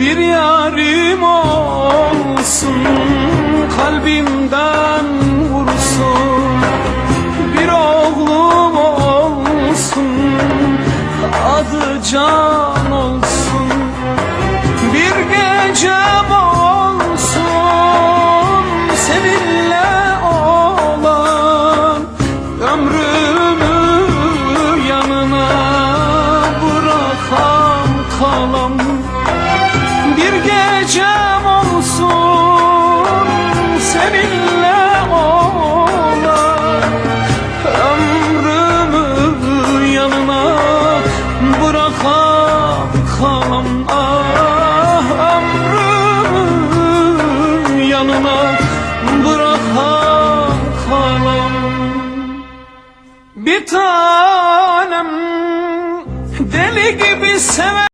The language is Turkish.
Bir yarim olsun kalbimden vursun. Bir oğlum olsun adı can olsun. Bir gecem olsun seninle olan Ömrümü yanına bırakam kalam gecem olsun seninle olan Ömrümü yanına bırakam kalam ah Ömrümü yanına bırakam kalam Bir tanem deli gibi sever